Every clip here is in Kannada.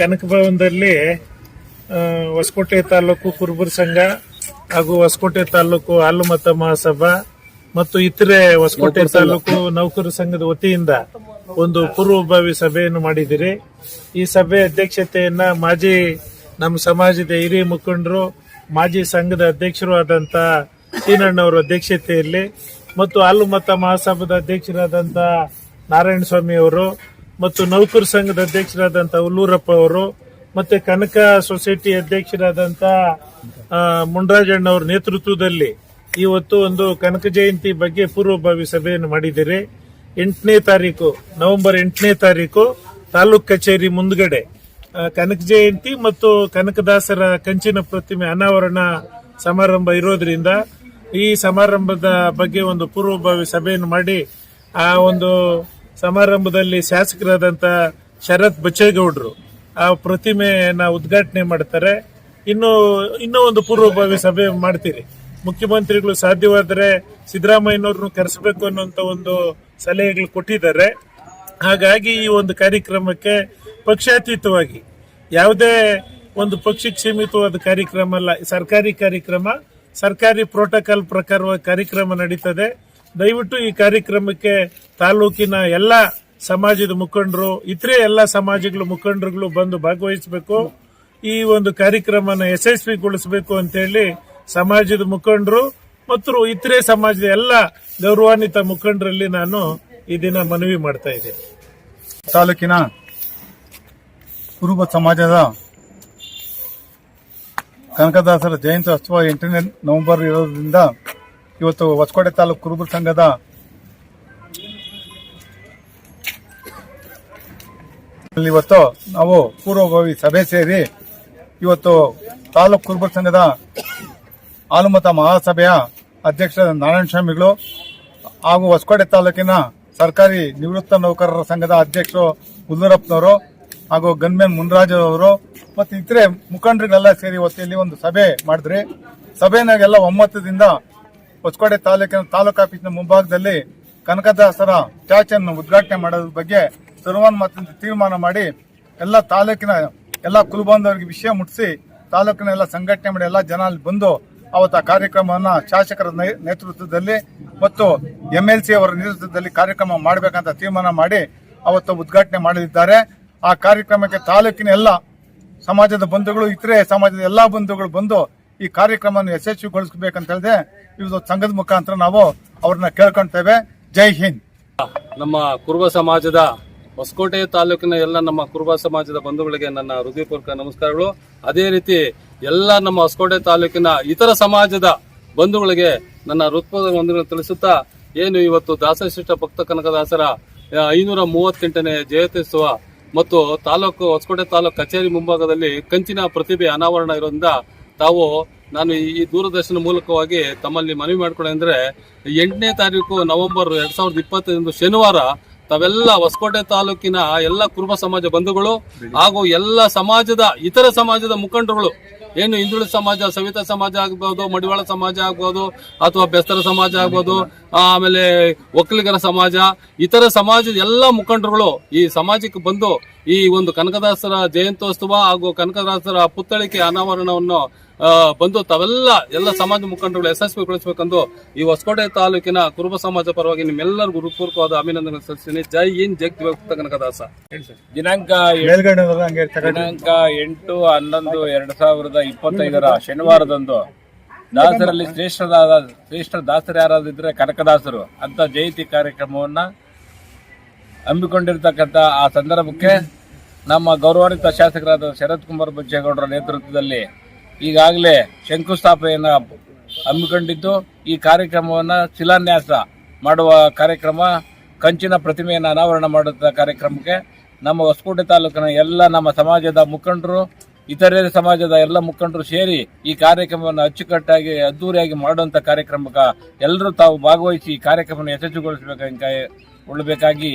ಕನಕ ಭವನದಲ್ಲಿ ಹೊಸಕೋಟೆ ತಾಲೂಕು ಕುರುಬರ ಸಂಘ ಹಾಗೂ ಹೊಸಕೋಟೆ ತಾಲೂಕು ಹಾಲುಮತ ಮಹಾಸಭಾ ಮತ್ತು ಇತರೆ ಹೊಸಕೋಟೆ ತಾಲೂಕು ನೌಕರ ಸಂಘದ ವತಿಯಿಂದ ಒಂದು ಪೂರ್ವಭಾವಿ ಸಭೆಯನ್ನು ಮಾಡಿದಿರಿ ಈ ಸಭೆ ಅಧ್ಯಕ್ಷತೆಯನ್ನ ಮಾಜಿ ನಮ್ಮ ಸಮಾಜದ ಹಿರಿಯ ಮುಖಂಡರು ಮಾಜಿ ಸಂಘದ ಅಧ್ಯಕ್ಷರು ಆದಂತ ಸೀನಣ್ಣವರ ಅಧ್ಯಕ್ಷತೆಯಲ್ಲಿ ಮತ್ತು ಹಾಲುಮತ ಮಹಾಸಭಾದ ಅಧ್ಯಕ್ಷರಾದಂಥ ನಾರಾಯಣ ಸ್ವಾಮಿ ಅವರು ಮತ್ತು ನೌಕರ ಸಂಘದ ಅಧ್ಯಕ್ಷರಾದಂಥ ಉಲ್ಲೂರಪ್ಪ ಅವರು ಮತ್ತೆ ಕನಕ ಸೊಸೈಟಿ ಅಧ್ಯಕ್ಷರಾದಂತ ಮುಂಡ್ರಾಜಣ್ಣ ಮುಂಡರಾಜಣ್ಣವರ ನೇತೃತ್ವದಲ್ಲಿ ಇವತ್ತು ಒಂದು ಕನಕ ಜಯಂತಿ ಬಗ್ಗೆ ಪೂರ್ವಭಾವಿ ಸಭೆಯನ್ನು ಮಾಡಿದ್ದೀರಿ. ಎಂಟನೇ ತಾರೀಕು, ನವೆಂಬರ್ ಎಂಟನೇ ತಾರೀಕು ತಾಲೂಕ್ ಕಚೇರಿ ಮುಂದ್ಗಡೆ ಕನಕ ಜಯಂತಿ ಮತ್ತು ಕನಕದಾಸರ ಕಂಚಿನ ಪ್ರತಿಮೆ ಅನಾವರಣ ಸಮಾರಂಭ ಇರೋದ್ರಿಂದ ಈ ಸಮಾರಂಭದ ಬಗ್ಗೆ ಒಂದು ಪೂರ್ವಭಾವಿ ಸಭೆಯನ್ನು ಮಾಡಿ ಆ ಒಂದು ಸಮಾರಂಭದಲ್ಲಿ ಶಾಸಕರಾದಂಥ ಶರತ್ ಬಚ್ಚೇಗೌಡರು ಆ ಪ್ರತಿಮೆಯನ್ನ ಉದ್ಘಾಟನೆ ಮಾಡ್ತಾರೆ. ಇನ್ನು, ಇನ್ನೂ ಒಂದು ಪೂರ್ವಭಾವಿ ಸಭೆ ಮಾಡ್ತೀರಿ. ಮುಖ್ಯಮಂತ್ರಿಗಳು ಸಾಧ್ಯವಾದರೆ ಸಿದ್ದರಾಮಯ್ಯನವ್ರನ್ನು ಕರೆಸಬೇಕು ಅನ್ನುವಂತ ಒಂದು ಸಲಹೆಗಳು ಕೊಟ್ಟಿದ್ದಾರೆ. ಹಾಗಾಗಿ ಈ ಒಂದು ಕಾರ್ಯಕ್ರಮಕ್ಕೆ ಪಕ್ಷಾತೀತವಾಗಿ ಯಾವುದೇ ಒಂದು ಪಕ್ಷಕ್ಕೆ ಸೀಮಿತವಾದ ಕಾರ್ಯಕ್ರಮ ಅಲ್ಲ, ಸರ್ಕಾರಿ ಕಾರ್ಯಕ್ರಮ ಸರ್ಕಾರಿ ಪ್ರೋಟೋಕಾಲ್ ಪ್ರಕಾರ ಕಾರ್ಯಕ್ರಮ ನಡೀತದೆ. ದಯವಿಟ್ಟು ಈ ಕಾರ್ಯಕ್ರಮಕ್ಕೆ ತಾಲೂಕಿನ ಎಲ್ಲ ಸಮಾಜದ ಮುಖಂಡರು, ಇತರೆ ಎಲ್ಲ ಸಮಾಜಗಳ ಮುಖಂಡರುಗಳು ಬಂದು ಭಾಗವಹಿಸಬೇಕು. ಈ ಒಂದು ಕಾರ್ಯಕ್ರಮನ ಯಶಸ್ವಿಗೊಳಿಸಬೇಕು ಅಂತೇಳಿ ಸಮಾಜದ ಮುಖಂಡರು ಮತ್ತು ಇತರೆ ಸಮಾಜದ ಎಲ್ಲ ಗೌರವಾನ್ವಿತ ಮುಖಂಡರಲ್ಲಿ ನಾನು ಈ ದಿನ ಮನವಿ ಮಾಡ್ತಾ ಇದ್ದೀನಿ. ತಾಲೂಕಿನ ಕುರುಬ ಸಮಾಜದ ಕನಕದಾಸರ ಜಯಂತಿ ಉತ್ಸವ ಎಂಟನೇ ನವೆಂಬರ್ ಇರೋದ್ರಿಂದ ಇವತ್ತು ಹೊಸಕೋಟೆ ತಾಲೂಕು ಕುರುಬರ ಸಂಘದ ಇವತ್ತು ನಾವು ಪೂರ್ವಭಾವಿ ಸಭೆ ಸೇರಿ ಇವತ್ತು ತಾಲೂಕು ಕುರುಬರ ಸಂಘದ ಆಲುಮತ ಮಹಾಸಭೆಯ ಅಧ್ಯಕ್ಷ ನಾರಾಯಣ ಸ್ವಾಮಿಗಳು ಹಾಗೂ ಹೊಸಕೋಟೆ ತಾಲೂಕಿನ ಸರ್ಕಾರಿ ನಿವೃತ್ತ ನೌಕರರ ಸಂಘದ ಅಧ್ಯಕ್ಷರು ಹುಲ್ಲೂರಪ್ಪನವರು ಹಾಗೂ ಗನ್ಮೇನ್ ಮುನ್ರಾಜು ಅವರು ಮತ್ತು ಇತರೆ ಮುಖಂಡರುಗಳೆಲ್ಲ ಸೇರಿ ಹೊತ್ತಿಯಲ್ಲಿ ಒಂದು ಸಭೆ ಮಾಡಿದ್ರಿ. ಸಭೆನಾಗೆಲ್ಲ ಒಮ್ಮತದಿಂದ ಹೊಸಕೋಟೆ ತಾಲೂಕಿನ ತಾಲೂಕು ಆಫೀಸ್ನ ಮುಂಭಾಗದಲ್ಲಿ ಕನಕದಾಸರ ಚಾಚನ್ನು ಉದ್ಘಾಟನೆ ಮಾಡೋದ್ರ ಬಗ್ಗೆ ಸರ್ವಾನುಮತದಿಂದ ತೀರ್ಮಾನ ಮಾಡಿ ಎಲ್ಲ ತಾಲೂಕಿನ ಎಲ್ಲ ಕುಲಬಂಧವರಿಗೆ ವಿಷಯ ಮುಟ್ಟಿಸಿ ತಾಲೂಕಿನ ಎಲ್ಲ ಸಂಘಟನೆ ಮಾಡಿ ಎಲ್ಲ ಜನ ಅಲ್ಲಿ ಬಂದು ಅವತ್ತು ಆ ಕಾರ್ಯಕ್ರಮವನ್ನ ಶಾಸಕರ ನೇತೃತ್ವದಲ್ಲಿ ಮತ್ತು ಎಂ ಎಲ್ ಸಿ ಅವರ ನೇತೃತ್ವದಲ್ಲಿ ಕಾರ್ಯಕ್ರಮ ಮಾಡಬೇಕಂತ ತೀರ್ಮಾನ ಮಾಡಿ ಅವತ್ತು ಉದ್ಘಾಟನೆ ಮಾಡಲಿದ್ದಾರೆ. ಆ ಕಾರ್ಯಕ್ರಮಕ್ಕೆ ತಾಲೂಕಿನ ಎಲ್ಲ ಸಮಾಜದ ಬಂಧುಗಳು ಇತರೆ ಸಮಾಜದ ಎಲ್ಲಾ ಬಂಧುಗಳು ಬಂದು ಈ ಕಾರ್ಯಕ್ರಮವನ್ನು ಯಶಸ್ವಿಗೊಳಿಸಬೇಕಂತ ಹೇಳಿದೆ ಇವತ್ತು ಸಂಘದ ಮುಖಾಂತರ ನಾವು ಅವ್ರನ್ನ ಕೇಳ್ಕೊಳ್ತೇವೆ ಜೈ ಹಿಂದ್. ನಮ್ಮ ಕುರುಬ ಸಮಾಜದ ಹೊಸಕೋಟೆ ತಾಲೂಕಿನ ಎಲ್ಲ ನಮ್ಮ ಕುರುಬ ಸಮಾಜದ ಬಂಧುಗಳಿಗೆ ನನ್ನ ಹೃದಯಪೂರ್ವಕ ನಮಸ್ಕಾರಗಳು. ಅದೇ ರೀತಿ ಎಲ್ಲ ನಮ್ಮ ಹೊಸಕೋಟೆ ತಾಲೂಕಿನ ಇತರ ಸಮಾಜದ ಬಂಧುಗಳಿಗೆ ನನ್ನ ಹೃತ್ಪೂರ್ವಕ ಬಂಧುಗಳನ್ನು ತಿಳಿಸುತ್ತಾ, ಏನು ಇವತ್ತು ದಾಸಶ್ರೇಷ್ಠ ಭಕ್ತ ಕನಕದಾಸರ ಐನೂರ ಮೂವತ್ತೆಂಟನೇ ಜಯಂತ್ಯುತ್ಸವ ಮತ್ತು ತಾಲೂಕು ಹೊಸಕೋಟೆ ತಾಲೂಕು ಕಚೇರಿ ಮುಂಭಾಗದಲ್ಲಿ ಕಂಚಿನ ಪ್ರತಿಭೆ ಅನಾವರಣ ಇರೋದ್ರಿಂದ ತಾವು ನಾನು ಈ ದೂರದರ್ಶನ ಮೂಲಕವಾಗಿ ತಮ್ಮಲ್ಲಿ ಮನವಿ ಮಾಡ್ಕೊಳ್ಳೋದಂದ್ರೆ ಎಂಟನೇ ತಾರೀಕು ನವೆಂಬರ್ ಎರಡು ಸಾವಿರದ ಇಪ್ಪತ್ತೈದು ಶನಿವಾರ ತಾವೆಲ್ಲ ಹೊಸಕೋಟೆ ತಾಲೂಕಿನ ಎಲ್ಲ ಕುರುಬ ಸಮಾಜ ಬಂಧುಗಳು ಹಾಗೂ ಎಲ್ಲ ಸಮಾಜದ ಇತರ ಸಮಾಜದ ಮುಖಂಡರುಗಳು ಏನು ಹಿಂದುಳಿದ ಸಮಾಜ, ಸವಿತಾ ಸಮಾಜ ಆಗ್ಬೋದು, ಮಡಿವಾಳ ಸಮಾಜ ಆಗ್ಬೋದು, ಅಥವಾ ಬೆಸ್ತರ ಸಮಾಜ ಆಗ್ಬೋದು ಆಮೇಲೆ ಒಕ್ಕಲಿಗರ ಸಮಾಜ, ಇತರ ಸಮಾಜದ ಎಲ್ಲ ಮುಖಂಡರುಗಳು ಈ ಸಮಾಜಕ್ಕೆ ಬಂದು ಈ ಒಂದು ಕನಕದಾಸರ ಜಯಂತ್ಯೋತ್ಸವ ಹಾಗೂ ಕನಕದಾಸರ ಪುತ್ಥಳಿಕೆ ಅನಾವರಣವನ್ನು ಬಂದು ತಾವೆಲ್ಲ ಎಲ್ಲ ಸಮಾಜ ಮುಖಂಡರುಗಳು ಯಶಸ್ವಿಗೊಳಿಸಬೇಕೆಂದು ಈ ಹೊಸಕೋಟೆ ತಾಲೂಕಿನ ಕುರುಬ ಸಮಾಜ ಪರವಾಗಿ ನಿಮ್ಮೆಲ್ಲರಿಗೂ ಹೃತ್ಪೂರ್ವಕವಾದ ಅಭಿನಂದನೆ ಸಲ್ಲಿಸ್ತೀನಿ. ಜೈ ಇನ್ ಜಗ್ ಭಕ್ತ ಕನಕದಾಸ. ದಿನಾಂಕ ದಿನಾಂಕ ಎಂಟು ಹನ್ನೊಂದು ಎರಡ್ ಸಾವಿರದ ಇಪ್ಪತ್ತೈದರ ಶನಿವಾರದಂದು ದಾಸರಲ್ಲಿ ಶ್ರೇಷ್ಠದಾದ ಶ್ರೇಷ್ಠ ದಾಸರ ಯಾರಾದಿದ್ರೆ ಕನಕದಾಸರು ಅಂತ ಜಯಂತಿ ಕಾರ್ಯಕ್ರಮವನ್ನ ಹಮ್ಮಿಕೊಂಡಿರ್ತಕ್ಕಂಥ ಆ ಸಂದರ್ಭಕ್ಕೆ ನಮ್ಮ ಗೌರವಾನ್ವಿತ ಶಾಸಕರಾದ ಶರತ್ ಕುಮಾರ್ ಬಚ್ಚೇಗೌಡರ ನೇತೃತ್ವದಲ್ಲಿ ಈಗಾಗಲೇ ಶಂಕುಸ್ಥಾಪನೆಯನ್ನು ಹಮ್ಮಿಕೊಂಡಿದ್ದು, ಈ ಕಾರ್ಯಕ್ರಮವನ್ನು ಶಿಲಾನ್ಯಾಸ ಮಾಡುವ ಕಾರ್ಯಕ್ರಮ, ಕಂಚಿನ ಪ್ರತಿಮೆಯನ್ನು ಅನಾವರಣ ಮಾಡುತ್ತ ಕಾರ್ಯಕ್ರಮಕ್ಕೆ ನಮ್ಮ ಹೊಸಕೋಟೆ ತಾಲೂಕಿನ ಎಲ್ಲ ನಮ್ಮ ಸಮಾಜದ ಮುಖಂಡರು ಇತರೆ ಸಮಾಜದ ಎಲ್ಲ ಮುಖಂಡರು ಸೇರಿ ಈ ಕಾರ್ಯಕ್ರಮವನ್ನು ಅಚ್ಚುಕಟ್ಟಾಗಿ, ಅದ್ದೂರಿಯಾಗಿ ಮಾಡುವಂಥ ಕಾರ್ಯಕ್ರಮಕ್ಕೆ ಎಲ್ಲರೂ ತಾವು ಭಾಗವಹಿಸಿ ಈ ಕಾರ್ಯಕ್ರಮವನ್ನು ಯಶಸ್ವಿಗೊಳಿಸಬೇಕಾಗಿ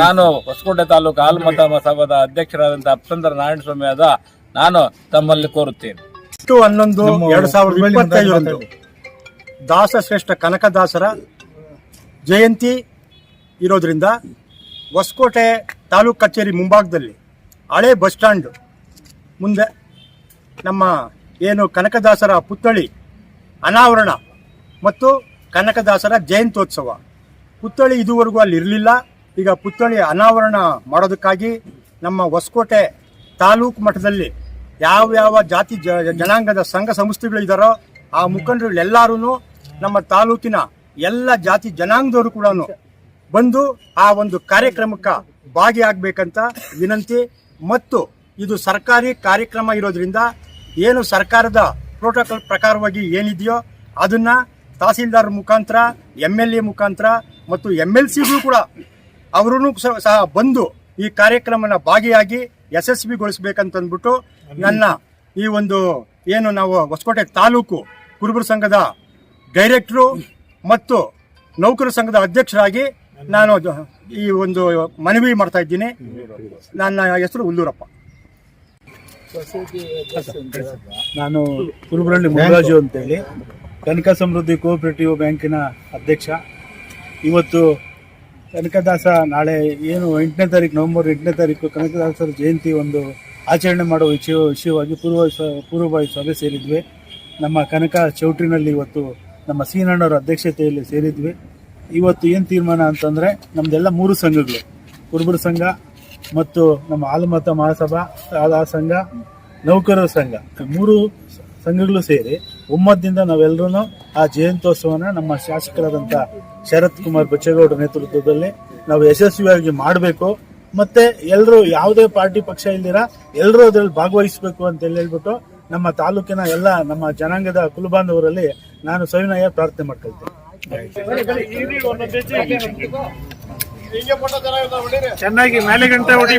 ನಾನು ಹೊಸಕೋಟೆ ತಾಲೂಕು ಹಾಲುಮತ ಸಭಾದ ಅಧ್ಯಕ್ಷರಾದಂತಹ ಅಪ್ಸಂದ್ರ ನಾರಾಯಣ ಸ್ವಾಮಿ ಆದ ನಾನು ತಮ್ಮಲ್ಲಿ ಕೋರುತ್ತೇನೆ. ಹನ್ನೊಂದು ಎರಡು ಸಾವಿರದ ಇಪ್ಪತ್ತೈದರಂದು ದಾಸ ಶ್ರೇಷ್ಠ ಕನಕದಾಸರ ಜಯಂತಿ ಇರೋದ್ರಿಂದ ಹೊಸಕೋಟೆ ತಾಲೂಕು ಕಚೇರಿ ಮುಂಭಾಗದಲ್ಲಿ ಹಳೆ ಬಸ್ ಸ್ಟ್ಯಾಂಡ್ ಮುಂದೆ ನಮ್ಮ ಏನು ಕನಕದಾಸರ ಪುತ್ಥಳಿ ಅನಾವರಣ ಮತ್ತು ಕನಕದಾಸರ ಜಯಂತ್ಯೋತ್ಸವ. ಪುತ್ಥಳಿ ಇದುವರೆಗೂ ಅಲ್ಲಿ ಇರಲಿಲ್ಲ. ಈಗ ಪುತ್ಥಳಿ ಅನಾವರಣ ಮಾಡೋದಕ್ಕಾಗಿ ನಮ್ಮ ಹೊಸಕೋಟೆ ತಾಲೂಕು ಮಟ್ಟದಲ್ಲಿ ಯಾವ ಜಾತಿ ಜ- ಜನಾಂಗದ ಸಂಘ ಸಂಸ್ಥೆಗಳಿದ್ದಾರೋ ಆ ಆ ಮುಖಂಡರುಗಳೆಲ್ಲರೂ ನಮ್ಮ ತಾಲೂಕಿನ ಎಲ್ಲ ಜಾತಿ ಜನಾಂಗದವರು ಕೂಡ ಬಂದು ಆ ಒಂದು ಕಾರ್ಯಕ್ರಮಕ್ಕೆ ಭಾಗಿಯಾಗಬೇಕಂತ ವಿನಂತಿ ಮತ್ತು ಇದು ಸರ್ಕಾರಿ ಕಾರ್ಯಕ್ರಮ ಇರೋದ್ರಿಂದ ಏನು ಸರ್ಕಾರದ ಪ್ರೋಟೋಕಾಲ್ ಪ್ರಕಾರವಾಗಿ ಏನಿದೆಯೋ ಅದನ್ನ ತಹಸೀಲ್ದಾರ್ ಮುಖಾಂತರ ಎಂ ಎಲ್ ಎ ಮುಖಾಂತರ ಮತ್ತು ಎಂ ಎಲ್ ಸಿಗಳು ಕೂಡ ಅವರೂ ಸಹ ಬಂದು ಈ ಕಾರ್ಯಕ್ರಮನ ಭಾಗಿಯಾಗಿ ಯಶಸ್ವಿಗೊಳಿಸ್ಬೇಕಂತಂದ್ಬಿಟ್ಟು ನನ್ನ ಈ ಒಂದು ಏನು ನಾವು ಹೊಸಕೋಟೆ ತಾಲೂಕು ಕುರುಬರ ಸಂಘದ ಡೈರೆಕ್ಟ್ರು ಮತ್ತು ನೌಕರ ಸಂಘದ ಅಧ್ಯಕ್ಷರಾಗಿ ನಾನು ಅದು- ಈ ಒಂದು ಮನವಿ ಮಾಡ್ತಾ ಇದ್ದೀನಿ. ನನ್ನ ಹೆಸರು ಉಲ್ಲೂರಪ್ಪ. ನಾನು ಕುರುಬರಳ್ಳಿ ಮುರುಘರಾಜು ಅಂತೇಳಿ. ಕನಕ ಸಮೃದ್ಧಿ ಕೋಆಪರೇಟಿವ್ ಬ್ಯಾಂಕಿನ ಅಧ್ಯಕ್ಷ. ಇವತ್ತು ಕನಕದಾಸ ನಾಳೆ ಏನು ಎಂಟನೇ ತಾರೀಕು, ನವೆಂಬರ್ ಎಂಟನೇ ತಾರೀಕು ಕನಕದಾಸರ ಜಯಂತಿ ಒಂದು ಆಚರಣೆ ಮಾಡುವ ವಿಷಯ, ವಿಷಯವಾಗಿ ಪೂರ್ವ ಪೂರ್ವಭಾವಿ ಸಭೆ ಸೇರಿದ್ವಿ. ನಮ್ಮ ಕನಕ ಚೌಟ್ರಿನಲ್ಲಿ ಇವತ್ತು ನಮ್ಮ ಸೀನಣ್ಣವರ ಅಧ್ಯಕ್ಷತೆಯಲ್ಲಿ ಸೇರಿದ್ವಿ. ಇವತ್ತು ಏನು ತೀರ್ಮಾನ ಅಂತಂದರೆ ನಮ್ಮದೆಲ್ಲ ಮೂರು ಸಂಘಗಳು. ಕುರುಬರ ಸಂಘ ಮತ್ತು ನಮ್ಮ ಆಲಮತ ಮಹಾಸಭಾ ಆ ಸಂಘ, ನೌಕರರ ಸಂಘ. ಮೂರು ಸಂಘಗಳು ಸೇರಿ ಒಮ್ಮತದಿಂದ ನಾವೆಲ್ಲರೂ ಆ ಜಯಂತ್ಯೋತ್ಸವನ ನಮ್ಮ ಶಾಸಕರಾದಂಥ ಶರತ್ ಕುಮಾರ್ ಬಚ್ಚೇಗೌಡ ನೇತೃತ್ವದಲ್ಲಿ ನಾವು ಯಶಸ್ವಿಯಾಗಿ ಮಾಡಬೇಕು. ಮತ್ತೆ ಎಲ್ಲರೂ ಯಾವುದೇ ಪಾರ್ಟಿ ಪಕ್ಷ ಇಲ್ದಿರ ಎಲ್ಲರೂ ಅದರಲ್ಲಿ ಭಾಗವಹಿಸಬೇಕು ಅಂತ ಹೇಳಿ ಹೇಳ್ಬಿಟ್ಟು ನಮ್ಮ ತಾಲೂಕಿನ ಎಲ್ಲ ನಮ್ಮ ಜನಾಂಗದ ಕುಲಬಾಂಧವರಲ್ಲಿ ನಾನು ಸವಿನಯ ಪ್ರಾರ್ಥನೆ ಮಾಡ್ಕೊಳ್ತೇನೆ. ಚೆನ್ನಾಗಿ ಮೇಲೆ ಗಂಟೆ ಹೊಡಿ